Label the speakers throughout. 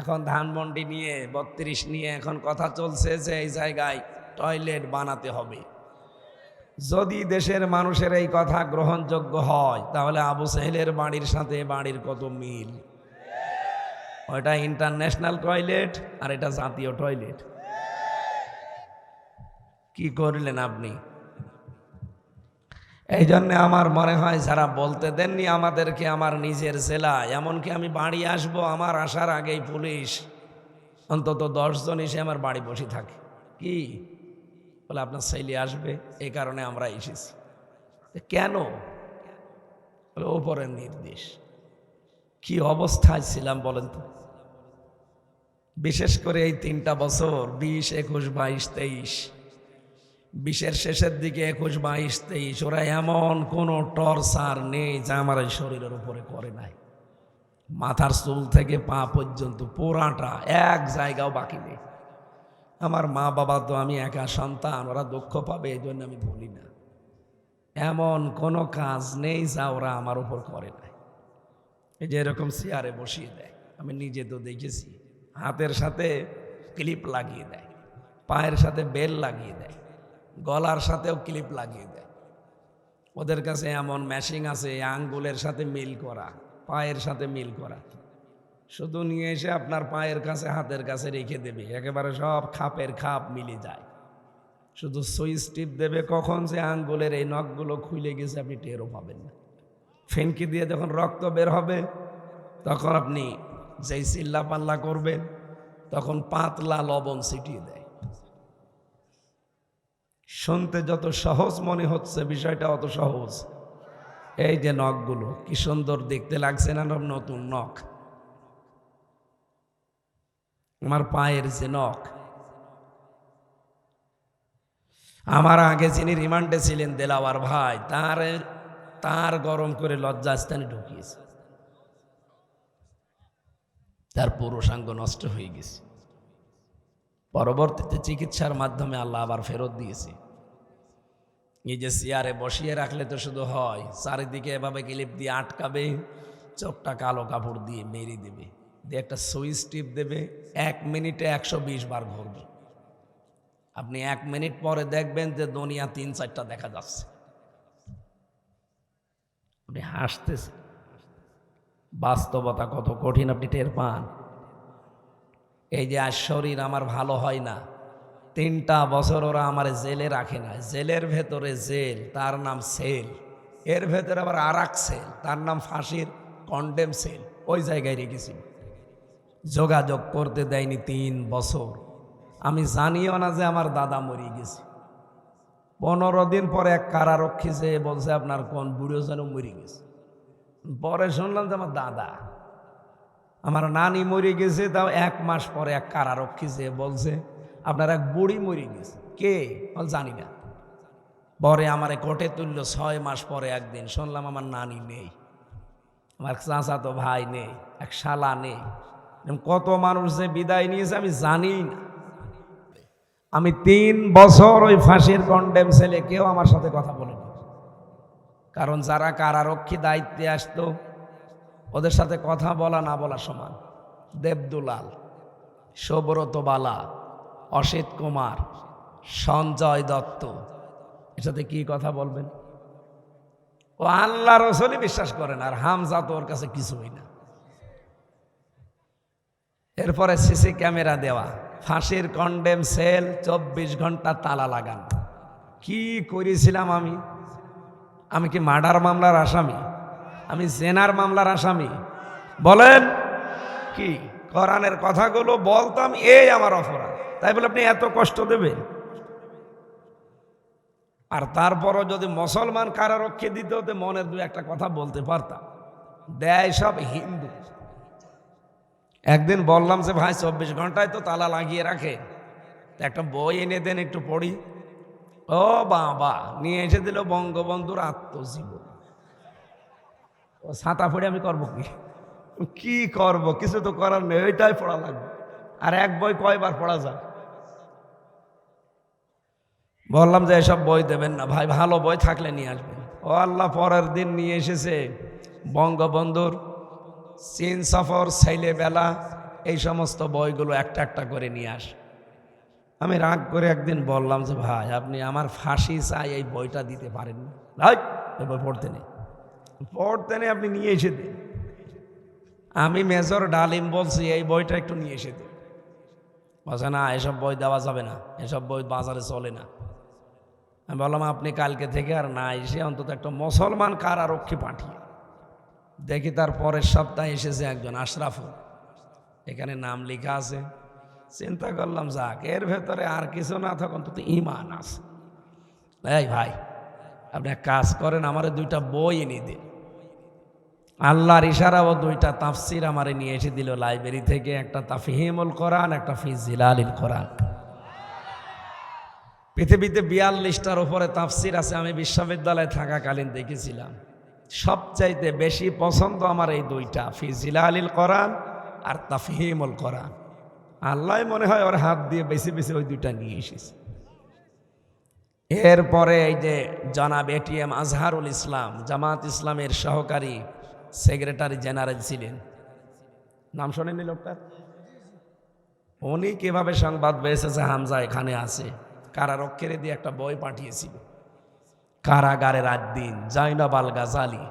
Speaker 1: এখন ধানমন্ডি নিয়ে, বত্রিশ নিয়ে এখন কথা চলছে যে এই জায়গায় টয়লেট বানাতে হবে। যদি দেশের মানুষের এই কথা গ্রহণযোগ্য হয়, তাহলে আবু সাহেলের বাড়ির সাথে বাড়ির কত মিল? ওইটা ইন্টারন্যাশনাল টয়লেট আর এটা জাতীয় টয়লেট। কি করলেন আপনি? এই জন্যে আমার মনে হয় যারা বলতে দেননি আমাদেরকে আমার নিজের জেলা এমনকি আমি বাড়ি আসব আমার আসার আগেই পুলিশ, অন্তত দশজন এসে আমার বাড়ি বসে থাকে। কি? বলে আপনার ছেলে আসবে এই কারণে আমরা এসেছি। কেন? বলে ওপরের নির্দেশ। কি অবস্থায় ছিলাম বলেন তো? বিশেষ করে এই তিনটা বছর, বিশ, একুশ, বাইশ, তেইশ। বিশের শেষের দিকে একুশ বাইশ তেইশ, ওরা এমন কোনো টর্চার নেই যা আমার এই শরীরের উপরে করে নাই। মাথার চুল থেকে পা পর্যন্ত পোড়াটা এক জায়গাও বাকি নেই। আমার মা বাবা তো আমি একা সন্তান, ওরা দুঃখ পাবে, এই জন্য আমি বলি না। এমন কোনো কাজ নেই যা ওরা আমার উপর করে নাই। এই যে এরকম চেয়ারে বসিয়ে দেয়, আমি নিজে তো দেখেছি, হাতের সাথে ক্লিপ লাগিয়ে দেয়, পায়ের সাথে বেল লাগিয়ে দেয়। গলার সাথেও ক্লিপ লাগিয়ে দেয়। ওদের কাছে এমন ম্যাশিং আছে আঙ্গুলের সাথে মিল করা, পায়ের সাথে মিল করা। শুধু নিয়ে এসে আপনার পায়ের কাছে, হাতের কাছে রেখে দেবে। একেবারে সব খাপের খাপ মিলে যায়। শুধু সুইচ টিপ দেবে কখন যে আঙ্গুলের এই নখগুলো খুলে গেছে, আপনি টেরও পাবেন না। ফেনকি দিয়ে যখন রক্ত বের হবে, তখন আপনি যেই চিল্লা পাল্লা করবেন, তখন পাতলা লবণ ছিটিয়ে দেয়। শুনতে যত সহজ মনে হচ্ছে, বিষয়টা অত সহজ। এই যে নখগুলো, কি সুন্দর দেখতে লাগছে না নতুন নখ? আমার পায়ের যে নখ। আমার আগে যিনি রিমান্ডে ছিলেন দেলাওয়ার ভাই, তার তার গরম করে লজ্জাস্থানে ঢুকিয়েছে। তার পুরুষাঙ্গ নষ্ট হয়ে গেছে। পরবর্তীতে চিকিৎসার মাধ্যমে আল্লাহ আবার ফেরত দিয়েছে। যে চেয়ারে বসিয়ে রাখলে তো শুধু হয়, চারিদিকে এভাবে ক্লিপ দিয়ে আটকাবে, চোখটা কালো কাপড় দিয়ে মেরে দেবে, দিয়ে একটা সুইচ টিপ দেবে, এক মিনিটে একশো বিশ বার ঘুরবে। আপনি এক মিনিট পরে দেখবেন যে দুনিয়া তিন চারটা দেখা যাচ্ছে। আপনি হাসতেছেন। বাস্তবতা কত কঠিন আপনি টের পান। এই যে আজ শরীর আমার ভালো হয় না তিনটা বছর ওরা আমার জেলে রাখে না। জেলের ভেতরে জেল, তার নাম সেল। এর ভেতরে আবার আর সেল, তার নাম ফাঁসির কন্ডেম সেল। ওই জায়গায় রেখেছি। যোগাযোগ করতে দেয়নি তিন বছর। আমি জানিও না যে আমার দাদা মরে গেছে। পনেরো দিন পরে এক কারারক্ষী যে বলছে, আপনার কোন বুড়ো যেন মরে গেছে? পরে শুনলাম যে আমার দাদা। আমার নানি মরে গেছে, তাও এক মাস পরে এক কারারক্ষী যে বলছে আপনার এক বুড়ি মরে গেছে। কে? বল জানি না। পরে আমারে কোটে তুলল ছয় মাস পরে একদিন। শুনলাম আমার নানি নেই। আমার চাচা তো ভাই নেই। এক শালা নেই। কত মানুষ যে বিদায় নিয়েছে আমি জানি না। আমি তিন বছর ওই ফাঁসির কন্ডেম ছেলে কেউ আমার সাথে কথা বলেনি কারণ যারা কারারক্ষী দায়িত্বে আসতো, ওদের সাথে কথা বলা না বলা সমান। দেবদুলাল সৌব্রত বালা অসিত কুমার, সঞ্জয় দত্ত। এর সাথে কি কথা বলবেন? ও আল্লাহ রসলই বিশ্বাস করেন, আর হামজা তো ওর কাছে কিছুই না। এরপরে সিসি ক্যামেরা দেওয়া, ফাঁসির কন্ডেম সেল, চব্বিশ ঘণ্টা তালা লাগান। কি করেছিলাম আমি? আমি কি মার্ডার মামলার আসামি? আমি জেনার মামলার আসামি? বলেন, কি? কোরআনের কথাগুলো বলতাম, এই আমার অপরাধ। তাই বলে আপনি এত কষ্ট দেবেন? আর তারপরও যদি মুসলমান কারারক্ষী দিত, তো মনের দু একটা কথা বলতে পারতাম। দেয় সব হিন্দু। একদিন বললাম যে, ভাই, চব্বিশ ঘন্টায় তো তালা লাগিয়ে রাখে একটা বই এনে দেন, একটু পড়ি। ও বাবা, নিয়ে এসে দিল বঙ্গবন্ধুর আত্মজীবন। ও ছাতা পড়ে আমি করব কি? কি করব? কিছু তো করার নেই, ওইটাই পড়া লাগবে। আর এক বই কয়বার পড়া যায়? বললাম যে এসব বই দেবেন না, ভাই ভালো বই থাকলে নিয়ে আসবেন। ও আল্লাহ পরের দিন নিয়ে এসেছে বঙ্গবন্ধুর চীন সফর, ছেলেবেলা, এই সমস্ত বইগুলো একটা একটা করে নিয়ে আস। আমি রাগ করে একদিন বললাম যে, ভাই, আপনি আমার ফাঁসি চাই, এই বইটা দিতে পারেন না। বই পড়তে নেই। পড়তে নেই, আপনি নিয়ে এসে দিন। আমি মেজর ডালিম বলছি, এই বইটা একটু নিয়ে এসে দিন। বলছে, না, এসব বই দেওয়া যাবে না, এসব বই বাজারে চলে না। আমি বললাম, আপনি কালকে থেকে আর না এসে অন্তত একটা মুসলমান কারারক্ষী পাঠিয়ে দেখি তার পরের সপ্তাহে এসেছে একজন আশরাফুল। এখানে নাম লেখা আছে। চিন্তা করলাম, যাক, এর ভেতরে আর কিছু না থাকুন তো ইমান আছে। এই ভাই, আপনি এক কাজ করেন, আমারে দুইটা বই এনে দিন। আল্লাহর ইশারাও দুইটা তাফসির আমারে নিয়ে এসে দিল লাইব্রেরি থেকে, একটা তাফিহিমুল কোরআন, একটা ফিজিলালিল কোরআন। পৃথিবীতে বিয়াল্লিশটার উপরে তাফসির আছে, আমি বিশ্ববিদ্যালয়ে থাকাকালীন দেখেছিলাম। সবচাইতে বেশি পছন্দ আমার এই দুইটা ফিজিলালিল কোরআন আর তাফহিমুল কোরআন। আল্লাহ মনে হয় ওর হাত দিয়ে বেশি বেশি ওই দুইটা নিয়ে এসেছে। এরপরে এই যে জনাব এটিএম আজহারুল ইসলাম, জামাত ইসলামের সহকারী সেক্রেটারি জেনারেল ছিলেন। নাম শোনেনি লোকটার উনি কীভাবে সংবাদ পেয়েছে যে হামজা এখানে আছে? কারারক্ষের দিয়ে একটা বই পাঠিয়েছিল। কারাগারে রাত দিন জাইনব আল গাজালি।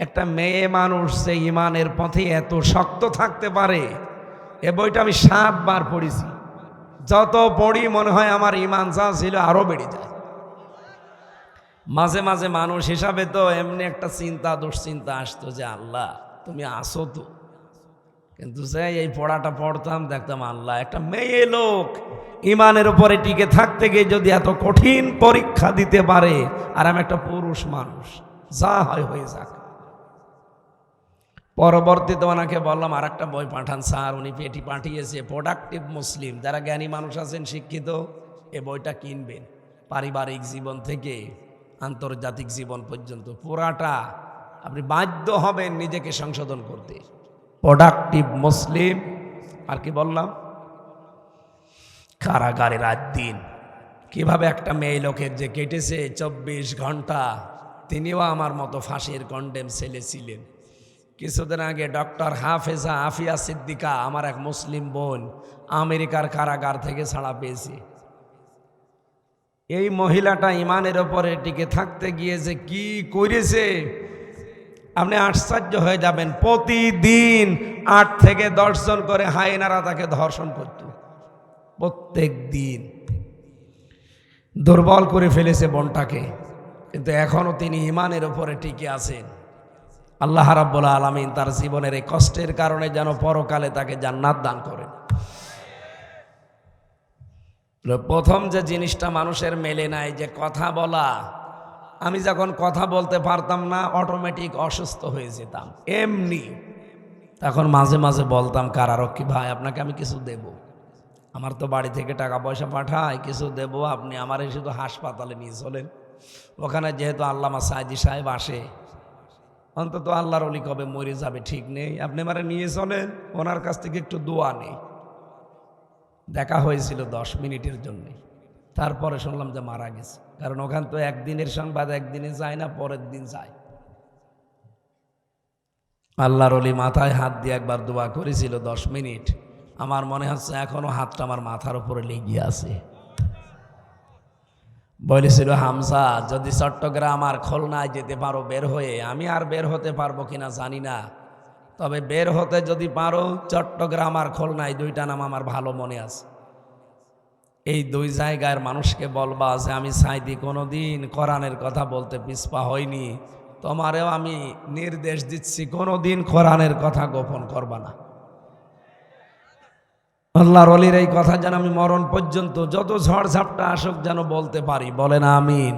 Speaker 1: একটা মেয়ে মানুষ সে ইমানের পথে এত শক্ত থাকতে পারে, এ বইটা আমি সাতবার পড়েছি। যত পড়ি মনে হয় আমার ইমান যা ছিল আরও বেড়ে যায়। মাঝে মাঝে মানুষ হিসাবে তো এমনি একটা চিন্তা, দুশ্চিন্তা আসতো যে, আল্লাহ, তুমি আসো তো। কিন্তু সে এই পড়াটা পড়তাম, দেখতাম আল্লাহ, একটা মেয়ে লোক ইমানের উপরে টিকে থাকতে গিয়ে যদি এত কঠিন পরীক্ষা দিতে পারে, আর আমি একটা পুরুষ মানুষ, যা হয় হয়ে যাক। পরবর্তীতে ওনাকে বললাম আর একটা বই পাঠান স্যার, উনি পেটি পাঠিয়েছে প্রোডাক্টিভ মুসলিম যারা জ্ঞানী মানুষ আছেন, শিক্ষিত, এ বইটা কিনবেন। পারিবারিক জীবন থেকে আন্তর্জাতিক জীবন পর্যন্ত পুরাটা আপনি বাধ্য হবেন নিজেকে সংশোধন করতে। প্রোডাক্টিভ মুসলিম আর কি বললাম? কারাগারে রাত দিন। কীভাবে একটা মেয়ে লোকের যে কেটেছে চব্বিশ ঘণ্টা, তিনিও আমার মতো ফাঁসির কন্ডেম ছেলে ছিলেন। কিছুদিন আগে ডক্টর হাফেজা আফিয়া সিদ্দিকা আমার এক মুসলিম বোন আমেরিকার কারাগার থেকে ছাড়া পেয়েছে। এই মহিলাটা ইমানের ওপরে টিকে থাকতে গিয়ে যে কি করেছে আপনি আশ্চর্য হয়ে যাবেন। প্রতিদিন আট থেকে দশজন করে হাইনারা তাকে ধর্ষণ করত। প্রত্যেক দিন দুর্বল করে ফেলেছে বনটাকে। কিন্তু এখনও তিনি ইমানের ওপরে টিকে আছেন। আল্লাহ রাব্বুল আলমিন তার জীবনের এই কষ্টের কারণে যেন পরকালে তাকে জান্নাত দান করেন। প্রথম যে জিনিসটা মানুষের মেলে নাই যে কথা বলা আমি যখন কথা বলতে পারতাম না অটোমেটিক অসুস্থ হয়ে যেতাম। এমনি। তখন মাঝে মাঝে বলতাম কারারক্ষী ভাই, আপনাকে আমি কিছু দেব। আমার তো বাড়ি থেকে টাকা পয়সা পাঠায়, কিছু দেব। আপনি আমার শুধু হাসপাতালে নিয়ে চলেন। ওখানে যেহেতু আল্লামা সাইদি সাহেব আসে, অন্তত আল্লাহর অলি কবে মরে যাবে ঠিক নেই। আপনি মারে নিয়ে চলেন, ওনার কাছ থেকে একটু দোয়া নেই। দেখা হয়েছিল দশ মিনিটের জন্যে। তারপরে শুনলাম যে মারা গেছে। কারণ ওখান তো একদিনের সংবাদ, একদিনে যায় না, পরের দিন যায়। আল্লাহর অলি মাথায় হাত দিয়ে একবার দোয়া করেছিল, দশ মিনিট। আমার মনে হচ্ছে এখনও হাতটা আমার মাথার উপরে লেগে আছে। বলেছিল হামসা যদি চট্টগ্রাম আর খুলনায় যেতে পারো বের হয়ে, আমি আর বের হতে পারব কিনা জানি না। তবে বের হতে যদি পারো, চট্টগ্রাম আর খুলনায় দুইটা নাম আমার ভালো মনে আছে। এই দুই জায়গার মানুষকে বলবা যে আমি সাইদি কোনো দিন কোরআনের কথা বলতে পিসপা হয়নি তোমারেও আমি নির্দেশ দিচ্ছি কোনো দিন কোরআনের কথা গোপন করবা না। আল্লাহর অলির এই কথা যেন আমি মরণ পর্যন্ত যত ঝড় ঝাপটা আসুক যেন বলতে পারি। বলেন আমিন।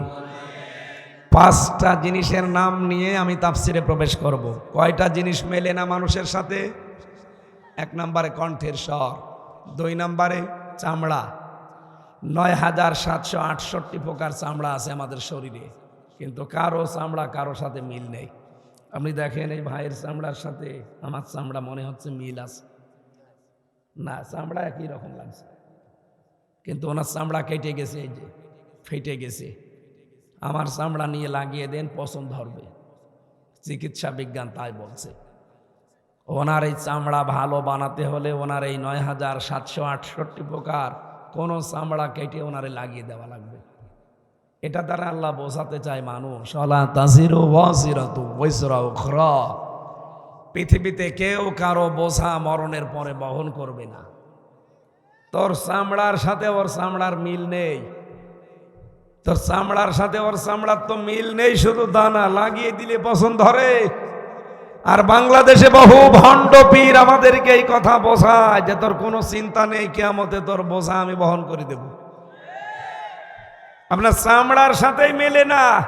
Speaker 1: পাঁচটা জিনিসের নাম নিয়ে আমি তাফসিরে প্রবেশ করব। কয়টা জিনিস মেলে না মানুষের সাথে? এক নম্বরে কণ্ঠের স্বর, দুই নম্বরে চামড়া নয় হাজার সাতশো আটষট্টি প্রকার চামড়া আছে আমাদের শরীরে, কিন্তু কারও চামড়া কারও সাথে মিল নেই। আপনি দেখেন এই ভাইয়ের চামড়ার সাথে আমার চামড়া মনে হচ্ছে মিল আছে। না, চামড়া একই রকম লাগছে। কিন্তু ওনার চামড়া কেটে গেছে, এই যে ফেটে গেছে। আমার চামড়া নিয়ে লাগিয়ে দেন, পছন্দ ধরবে। চিকিৎসা বিজ্ঞান তাই বলছে। ওনার এই চামড়া ভালো বানাতে হলে ওনার এই নয় হাজার সাতশো আটষট্টি প্রকার কোনো চামড়া কেটে ওনারে লাগিয়ে দেওয়া লাগবে। এটা দ্বারা আল্লাহ বোঝাতে চায় মানুষ। অলা তাজিরু পৃথিবীতে কেউ কারও বোঝা মরণের পরে বহন করবে না। তোর চামড়ার সাথে ওর চামড়ার মিল নেই। তোর চামড়ার সাথে ওর চামড়ার তো মিল নেই, শুধু দানা লাগিয়ে দিলে পছন্দ ধরে আর বাংলাদেশে বহু ভণ্ড পীর আমাদেরকে এই কথা বোঝায় যে তোর কোনো চিন্তা নেই কেমতে তোর বোঝা আমি বহন করে দেব। আপনার চামড়ার সাথেই মেলে না,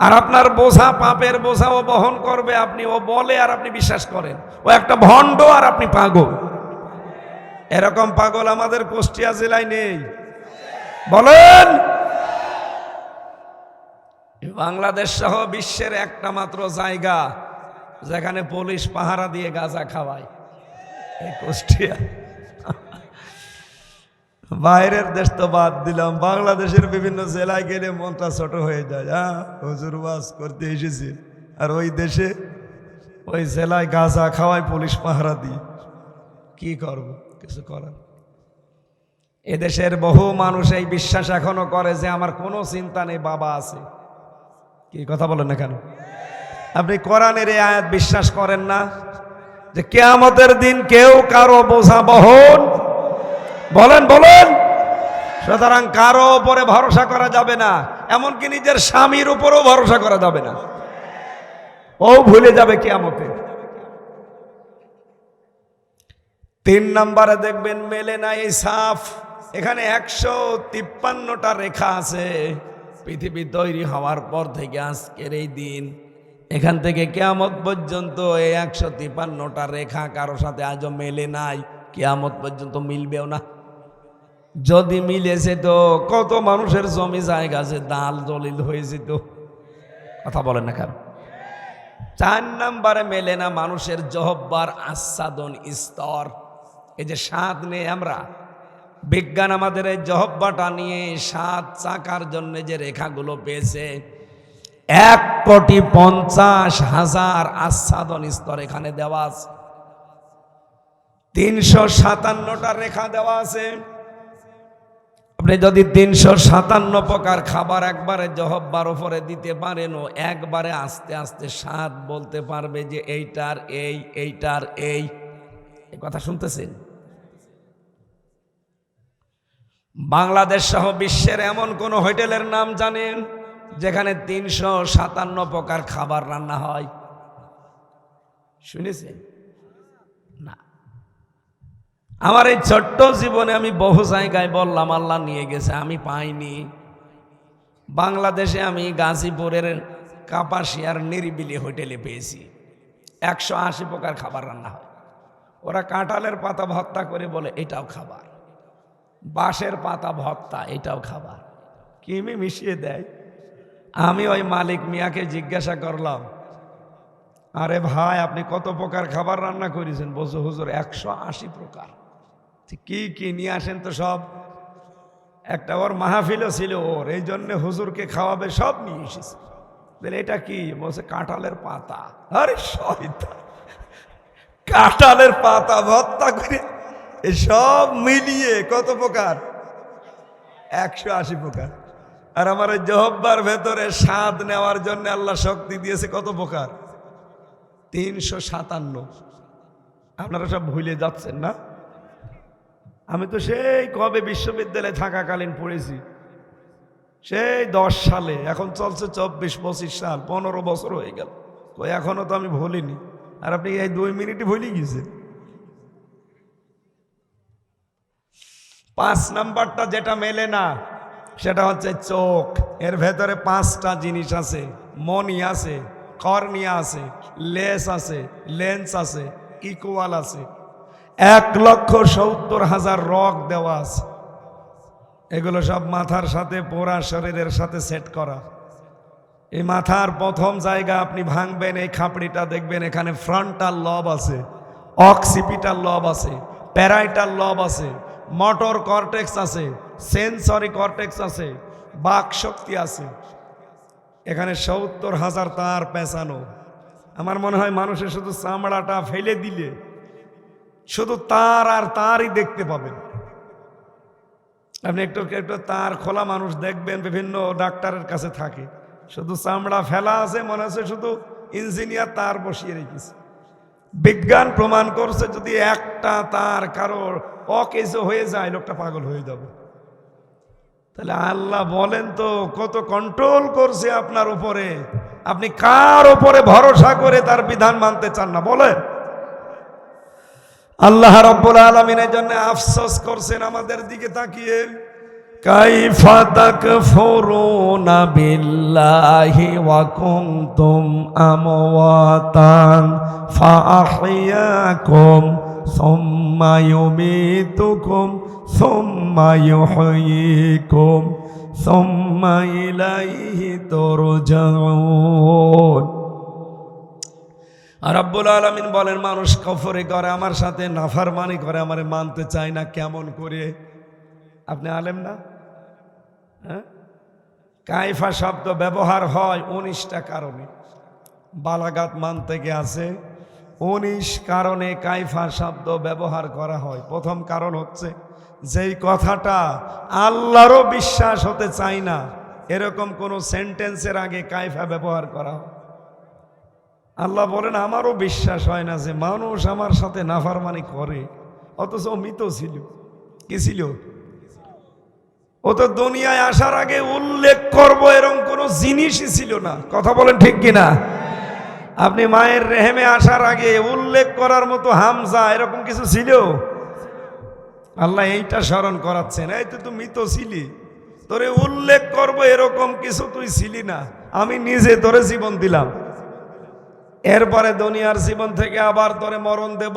Speaker 1: আর আপনার বোঝা পাপের বোঝা ও বহন করবে, আপনি ও বলে আর আপনি বিশ্বাস করেন। ও একটা ভণ্ড আর আপনি পাগল। এরকম পাগল আমাদের কুষ্টিয়া জেলায় নেই। বলেন! বাংলাদেশ সহ বিশ্বের একটা মাত্র জায়গা যেখানে পুলিশ পাহারা দিয়ে গাঁজা খাওয়ায়। এই কুষ্টিয়া। বাইরের দেশ তো বাদ দিলাম। বাংলাদেশের বিভিন্ন জেলায় গেলে মনটা ছোট হয়ে যায়। হ্যাঁ হুজুর বাস করতে এসেছি। আর ওই দেশে ওই জেলায় গাঁজা খাওয়ায় পুলিশ পাহারা দিয়ে কি করব? কিছু করার এদেশের বহু মানুষ এই বিশ্বাস এখনও করে যে আমার কোনো চিন্তা নেই, বাবা আছে। কি কথা বলেন না কেন? আপনি কোরআনের এই আয়াত বিশ্বাস করেন না? যে কেয়ামতের দিন কেউ কারও বোঝা বহন বলেন বলেন। সুতরাং কারও উপরে ভরসা করা যাবে না, এমনকি নিজের স্বামীর উপরও ভরসা করা যাবে না। ও ভুলে যাবে কেয়ামতে। তিন নম্বরে দেখবেন মেলে না এই সাফ। এখানে একশো তিপ্পান্নটা রেখা আছে। পৃথিবী তৈরি হওয়ার পর থেকে আজকের এই দিন এখান থেকে কেয়ামত পর্যন্ত এই একশো তিপান্নটা রেখা কারও সাথে আজও মেলে নাই। কেয়ামত পর্যন্ত মিলবেও না। যদি মিলেছে তো কত মানুষের জমি জায়গা আছে দাল দলিল হয়ে যেত। কথা বলেন না কেন? চার নাম্বারে মেলে না মানুষের জহব্বার আস্বাদন স্তর। এই যে স্বাদ নেই আমরা। বিজ্ঞান আমাদের এই জহব্বাটা নিয়ে সাত চাকার জন্য যে রেখাগুলো পেয়েছে এক কোটি পঞ্চাশ হাজার আচ্ছাদন স্তর এখানে দেওয়া আছে। তিনশো সাতান্নটা রেখা দেওয়া আছে। আপনি যদি তিনশো সাতান্ন প্রকার খাবার একবারে জহব্বার উপরে দিতে পারেন ও একবারে আস্তে আস্তে স্বাদ বলতে পারবে যে এইটার এই এইটার এই। এই কথা শুনতেছেন? বাংলাদেশ সহ বিশ্বের এমন কোন হোটেলের নাম জানেন? যেখানে তিনশো সাতান্ন প্রকার খাবার রান্না হয়। শুনেছেন? না। আমার এই ছোট্ট জীবনে আমি বহু জায়গায় বললাম, আল্লাহ নিয়ে গেছে, আমি পাইনি। বাংলাদেশে আমি গাজীপুরের কাপাসিয়ার নিরিবিলি হোটেলে পেয়েছি। একশো আশি প্রকার খাবার রান্না হয়। ওরা কাঁঠালের পাতা ভর্তা করে বলে, এটাও খাবার। বাঁশের পাতা ভত্তা এটাও খাবার। কিমি মিশিয়ে দেয়? আমি ওই মালিক মিয়াকে জিজ্ঞাসা করলাম, আরে ভাই, আপনি কত প্রকার খাবার রান্না করেছেন? বলছো, হুজুর, একশো আশি প্রকার। কি কি নিয়ে আসেন তো সব? একটা ওর মাহফিলও ছিল ওর, এই জন্যে হুজুরকে খাওয়াবে সব নিয়ে এসেছে। বলে, এটা কি? বলছে, কাঁঠালের পাতা। আরে শয়তান, কাঁঠালের পাতা ভত্তা করে এই সব মিলিয়ে কত প্রকার? একশো আশি প্রকার। আর আমার ওই জহব্বার ভেতরে স্বাদ নেওয়ার জন্য আল্লাহ শক্তি দিয়েছে কত প্রকার? তিনশো সাতান্ন। আপনারা সব ভুলে যাচ্ছেন না? আমি তো সেই কবে বিশ্ববিদ্যালয়ে থাকাকালীন পড়েছি। সেই দশ সালে, এখন চলছে চব্বিশ পঁচিশ সাল, পনেরো বছর হয়ে গেল। তো এখনও তো আমি ভুলিনি। আর আপনি এই দুই মিনিটই ভুলে গেছেন। পাঁচ নাম্বারটা যেটা মেলে না সেটা হচ্ছে চোখ। এর ভেতরে পাঁচটা জিনিস আছে। মনি আছে, কর্নিয়া আছে লেস আছে, লেন্স আছে ইকুয়াল আছে। এক লক্ষ সত্তর হাজার রক দেওয়া আছে। এগুলো সব মাথার সাথে পোড়া শরীরের সাথে সেট করা। এই মাথার প্রথম জায়গা আপনি ভাঙবেন, এই খাপড়িটা দেখবেন, এখানে ফ্রন্টাল লব আছে অক্সিপিটাল লব আছে প্যারাইটাল লব আছে মোটর কর্টেক্স আছে, সেন্সরি কর্টেক্স আছে, বাক শক্তি আছে। এখানে সত্তর হাজার তার পেঁচানো।
Speaker 2: আমার মনে হয় মানুষের শুধু চামড়াটা ফেলে দিলে শুধু তার আর তারই দেখতে পাবেন। আপনি একটু একটু তার খোলা মানুষ দেখবেন, বিভিন্ন ডাক্তারের কাছে থাকে। শুধু চামড়া ফেলা আছে, মনে হচ্ছে শুধু ইঞ্জিনিয়ার তার বসিয়ে রেখেছে। বিজ্ঞান প্রমাণ করছে যদি একটা তার কারোর অকেজ হয়ে যায়, লোকটা পাগল হয়ে যাবে। তাহলে আল্লাহ বলেন তো, কত কন্ট্রোল করছে আপনার উপরে। আপনি কার উপরে ভরসা করে তার বিধান মানতে চান না, বলেন। আল্লাহ রব্বুল আলমিনের জন্য আফসোস করছেন আমাদের দিকে তাকিয়ে। কাইফা সুম্মা ইউমীতুকুম সুম্মা ইলাইহি তুরজাউন। আর রব্বুল আলমিন বলেন, মানুষ কফরে করে, আমার সাথে নাফারমানি করে, আমারে মানতে চায় না, কেমন করে? আপনি আলেম না? হ্যাঁ? কাইফা শব্দ ব্যবহার হয় উনিশটা কারণে। বালাগাত মানতে থেকে আছে উনিশ কারণে কাইফা শব্দ ব্যবহার করা হয়। প্রথম কারণ হচ্ছে, যেই কথাটা আল্লাহরও বিশ্বাস হতে চায় না, এরকম কোনো সেন্টেন্সের আগে কাইফা ব্যবহার করা হয়। আল্লাহ বলেন, আমারও বিশ্বাস হয় না যে মানুষ আমার সাথে নাফারমানি করে, অথচ মৃত ছিল। কি ছিল? ও তো দুনিয়ায় আসার আগে উল্লেখ করব, এরকম কোনো জিনিসই ছিল না। কথা বলেন ঠিক কিনা? আপনি মায়ের রেহেমে আসার আগে উল্লেখ করার মতো হামজা এরকম কিছু ছিল? আল্লাহ এইটা স্মরণ করাচ্ছেন। এই তো তুই মৃত ছিলি। তোরে উল্লেখ করব এরকম কিছু তুই ছিলি না। আমি নিজে তোরে জীবন দিলাম। এরপরে দুনিয়ার জীবন থেকে আবার তোরে মরণ দেব।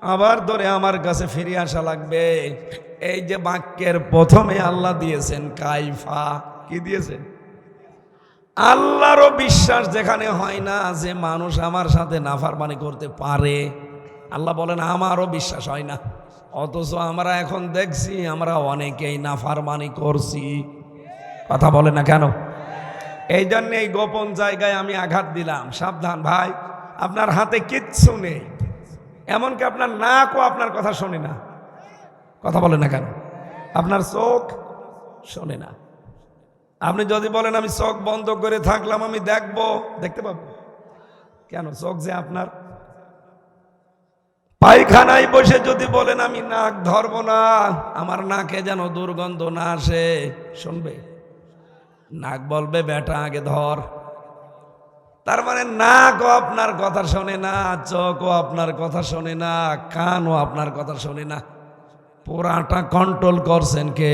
Speaker 2: আবার ধরে আমার কাছে ফিরে আসা লাগবে। এই যে বাক্যের প্রথমে আল্লাহ দিয়েছেন, কাইফা। কি দিয়েছেন আল্লাহরও বিশ্বাস যেখানে হয় না যে মানুষ আমার সাথে নাফারমানি করতে পারে। আল্লাহ বলেন, আমারও বিশ্বাস হয় না। অথচ আমরা এখন দেখছি, আমরা অনেকেই নাফারমানি করছি। কথা বলে না কেন? এই জন্য এই গোপন জায়গায় আমি আঘাত দিলাম। সাবধান ভাই, আপনার হাতে কিচ্ছু নেই। এমনকি আপনার নাকও আপনার কথা শোনে না। কথা বলে না কেন? আপনার চোখ শোনে না। আপনি যদি বলেন, আমি চোখ বন্ধ করে থাকলাম, আমি দেখব। দেখতে পাবো। কেন? চোখ যে আপনার। পায়খানায় বসে যদি বলেন, আমি নাক ধরবো না, আমার নাকে যেন দুর্গন্ধ না আসে। শুনবে? নাক বলবে, বেটা, আগে ধর। তার মানে নাকও আপনার কথা শোনে না, চোখও আপনার কথা শোনে না, কানও আপনার কথা শোনে না। পুরাটা কন্ট্রোল করছেন কে?